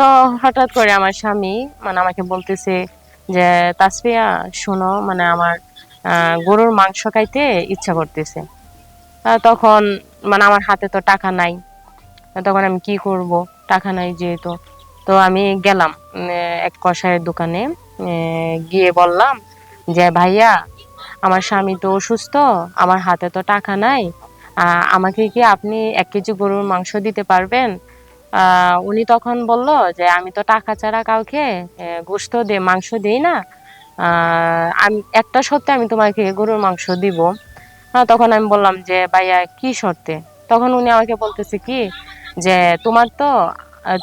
তো হঠাৎ করে আমার স্বামী মানে আমাকে বলতেছে যে, তাসফিয়া, শোনো মানে আমার গরুর মাংস খাইতে ইচ্ছা করতেছে। তখন মানে আমার হাতে তো টাকা নাই। তখন আমি কি করব? টাকা নাই যেহেতু। তো আমি গেলাম এক কষায়ের দোকানে গিয়ে বললাম যে, ভাইয়া, আমার স্বামী তো অসুস্থ, আমার হাতে তো টাকা নাই। আমাকে কি আপনি এক কেজি গরুর মাংস দিতে পারবেন? উনি তখন বলল যে আমি তো টাকা ছাড়া কাউকে গোশত দে মাংস দিই না। আমি একটা সত্যি আমি তোমাকে গরুর মাংস দিব। আহ, তখন আমি বললাম যে ভাইয়া কি শর্তে? তখন উনি আমাকে বলতেছে কি যে তোমার তো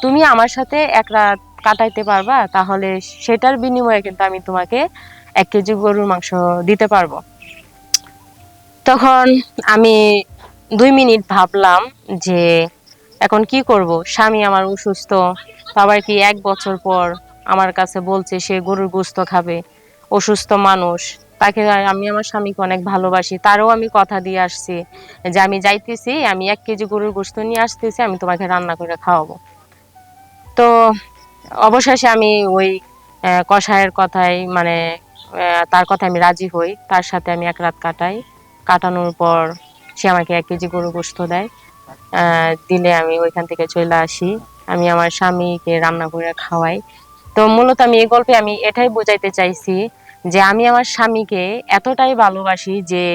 তুমি আমার সাথে এক রাত কাটাইতে পারবা তাহলে সেটার বিনিময়ে কিন্তু আমি তোমাকে এক কেজি গরুর মাংস দিতে পারব। তখন আমি দুই মিনিট ভাবলাম যে এখন কি করব? স্বামী আমার অসুস্থ। আবার কি এক বছর পর আমার কাছে বলছে সে গরুর গোস্ত খাবে। অসুস্থ মানুষ। তাকে আমি আমার স্বামীকে অনেক ভালোবাসি। তারও আমি কথা দিয়ে আসছি যে আমি যাইতেছি আমি এক কেজি গরুর গোস্ত নিয়ে আসতেছি আমি তোমাকে রান্না করে খাওয়াবো। তো অবশেষে আমি ওই আহ, কসাইয়ের কথাই মানে তার কথা আমি রাজি হই। তার সাথে আমি এক রাত কাটাই। কাটানোর পর সে আমাকে এক কেজি গরু গোস্ত দেয়। দিলে আমি ওইখান থেকে চলে আসি। আমি আমার স্বামীকে রান্না করে খাওয়াই। তো মূলত আমি এই গল্পে আমি এটাই বোঝাইতে চাইছি যে আমি আমার স্বামীকে এতটাই ভালোবাসি যে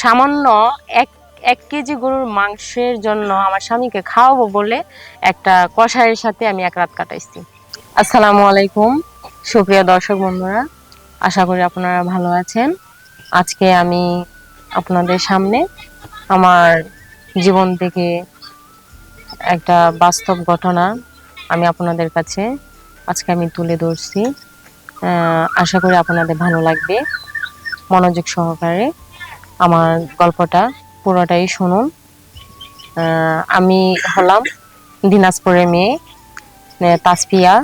সামান্য এক এক কেজি গরুর মাংসের জন্য আমার স্বামীকে খাওয়াবো বলে একটা কষায়ের সাথে আমি এক রাত কাটাইছি। আসসালামু আলাইকুম। সুপ্রিয় দর্শক বন্ধুরা, আশা করি আপনারা ভালো আছেন। আজকে আমি আপনাদের সামনে আমার জীবন থেকে একটা বাস্তব ঘটনা আমি আপনাদের কাছে আজকে আমি তুলে ধরছি। আশা করি আপনাদের ভালো লাগবে। মনোযোগ সহকারে আমার গল্পটা পুরোটাই শুনুন। আমি হলাম দিনাজপুরের মেয়ে আহ, তাসফিয়া।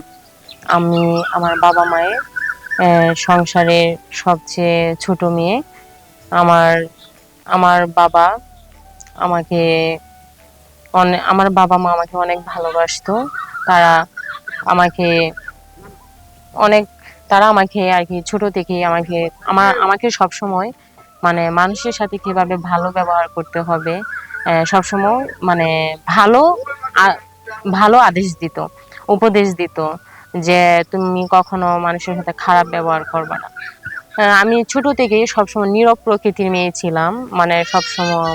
আমি আমার বাবা মায়ের সংসারের সবচেয়ে ছোট মেয়ে। আমার আমার বাবা আমাকে অনেক আমার বাবা মা আমাকে অনেক ভালোবাসতো। তারা আমাকে অনেক, তারা আমাকে আর কি ছোট থেকেই আমাকে আমার আমাকে সব সময় মানে মানুষের সাথে কীভাবে ভালো ব্যবহার করতে হবে সবসময় মানে ভালো ভালো আদেশ দিত, উপদেশ দিত যে তুমি কখনো মানুষের সাথে খারাপ ব্যবহার করবে না। আমি ছোট থেকেই সবসময় নীরব প্রকৃতির মেয়ে ছিলাম মানে সবসময়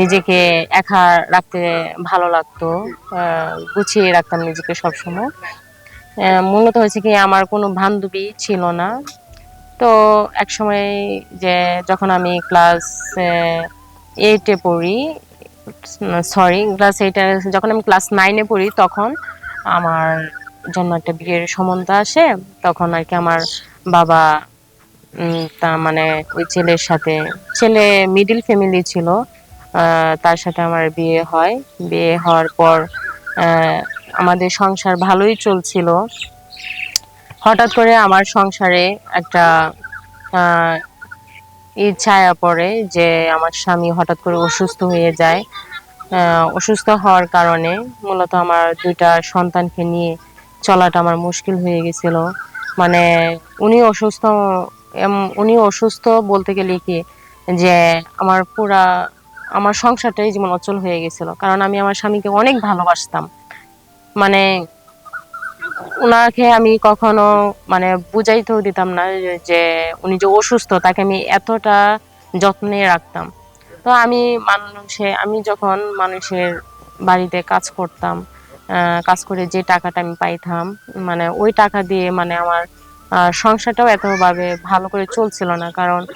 নিজেকে একা রাখতে ভালো লাগতো গুছিয়ে রাখতাম নিজেকে সবসময়। মূলত হয়েছে কি, আমার কোনো বান্ধবী ছিল না। তো এক সময় যে যখন আমি ক্লাস এইটে পড়ি সরি ক্লাস এইটে যখন আমি ক্লাস নাইনে পড়ি, তখন আমার জন্য একটা বিয়ের সম্বন্ধ আসে। তখন আর কি আমার বাবা তা মানে ওই ছেলের সাথে, ছেলে মিডিল ফ্যামিলি ছিল। তার সাথে আমার বিয়ে হয়। বিয়ে হওয়ার পর আমাদের সংসার ভালোই চলছিল। হঠাৎ করে আমার সংসারে একটা ই ছায়া পড়ে যে আমার স্বামী হঠাৎ করে অসুস্থ হয়ে যায়। অসুস্থ হওয়ার কারণে মূলত আমার দুইটা সন্তানকে নিয়ে চলাটা আমার মুশকিল হয়ে গেছিল। মানে উনি অসুস্থ উনি অসুস্থ বলতে গেলে কি? যে আমার পুরা আমার সংসারটাই যেমন অচল হয়ে গেছিল। কারণ আমি আমার স্বামীকে অনেক ভালোবাসতাম। মানে ওনাকে আমি কখনো মানে বুঝাইতেও দিতাম না যে- উনি যে অসুস্থ, তাকে আমি এতটা যত্নে রাখতাম। তো আমি মানুষে, আমি যখন মানুষের বাড়িতে কাজ করতাম কাজ করে যে টাকাটা আমি পাইতাম মানে ওই টাকা দিয়ে মানে আমার সংসারটাও এতভাবে ভালো করে চলছিল না। কারণ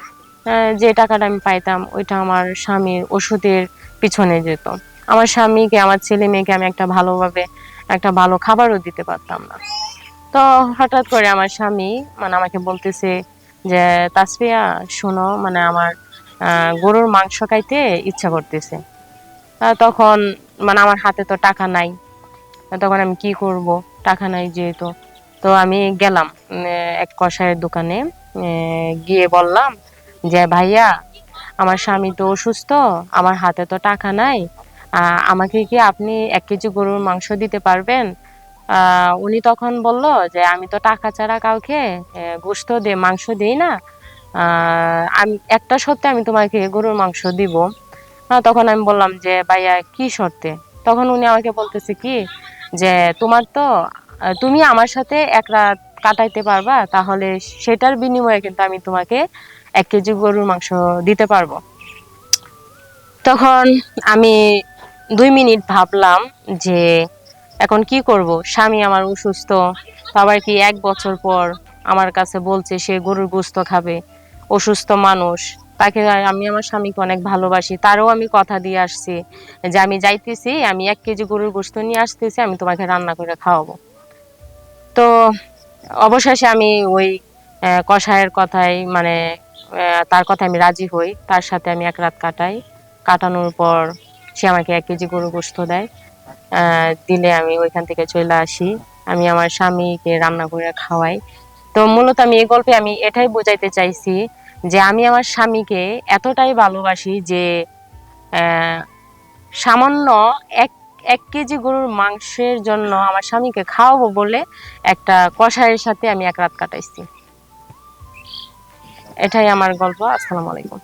যে টাকাটা আমি পাইতাম, ওইটা আমার স্বামীর ওষুধের পিছনে যেত। আমার স্বামীকে, আমার ছেলে মেয়েকে আমি একটা ভালোভাবে, একটা ভালো খাবারও দিতে পারতাম না। তো হঠাৎ করে আমার স্বামী মানে আমাকে বলতেছে যে, তাসফিয়া, শোনো মানে আমার গরুর মাংস খাইতে ইচ্ছা করতেছে। তখন মানে আমার হাতে তো টাকা নাই। তখন আমি কি করব? টাকা নাই যেহেতু। তো আমি গেলাম এক কষায়ের দোকানে গিয়ে বললাম যে ভাইয়া, আমার স্বামী তো অসুস্থ, আমার হাতে তো টাকা নাই। আমাকে কি আপনি এক কেজি গরুর মাংস দিতে পারবেন? উনি তখন বলল যে, আমি তো টাকা ছাড়া কাউকে গোশত দিয়ে মাংস দিই না। আমি, একটা শর্তে আমি তোমাকে গরুর মাংস দিব। তখন আমি বললাম যে, ভাইয়া, কি শর্তে? তখন উনি আমাকে বলতেছে কি, যে, তোমার তো তুমি আমার সাথে এক রাত কাটাইতে পারবা, তাহলে সেটার বিনিময়ে কিন্তু আমি তোমাকে এক কেজি গরুর মাংস দিতে পারব। তখন আমি দুই মিনিট ভাবলাম যে এখন কি করব? স্বামী আমার অসুস্থ আবার কি এক বছর পর আমার কাছে বলছে সে গরুর গোস্ত খাবে, অসুস্থ মানুষ। তাকে আমি আমার স্বামীকে অনেক ভালোবাসি, তারও আমি কথা দিয়ে আসছি যে আমি যাইতেছি, আমি এক কেজি গরুর গোস্ত নিয়ে আসতেছি, আমি তোমাকে রান্না করে খাওয়াবো। তো অবশেষে আমি ওই কসাইয়ের কথাই মানে তার কথা আমি রাজি হই। তার সাথে আমি এক রাত কাটাই। কাটানোর পর সে আমাকে এক কেজি গরু গোস্ত দেয়। দিলে আমি ওইখান থেকে চলে আসি। আমি আমার স্বামীকে রান্না করে খাওয়াই। তো মূলত আমি এই গল্পে আমি এটাই বোঝাইতে চাইছি যে আমি আমার স্বামীকে এতটাই ভালোবাসি যে সামান্য এক এক কেজি গরুর মাংসের জন্য আমার স্বামীকে খাওয়াবো বলে একটা কষায়ের সাথে আমি এক রাত কাটাইছি। এটাই আমার গল্প আসসালামু আলাইকুম।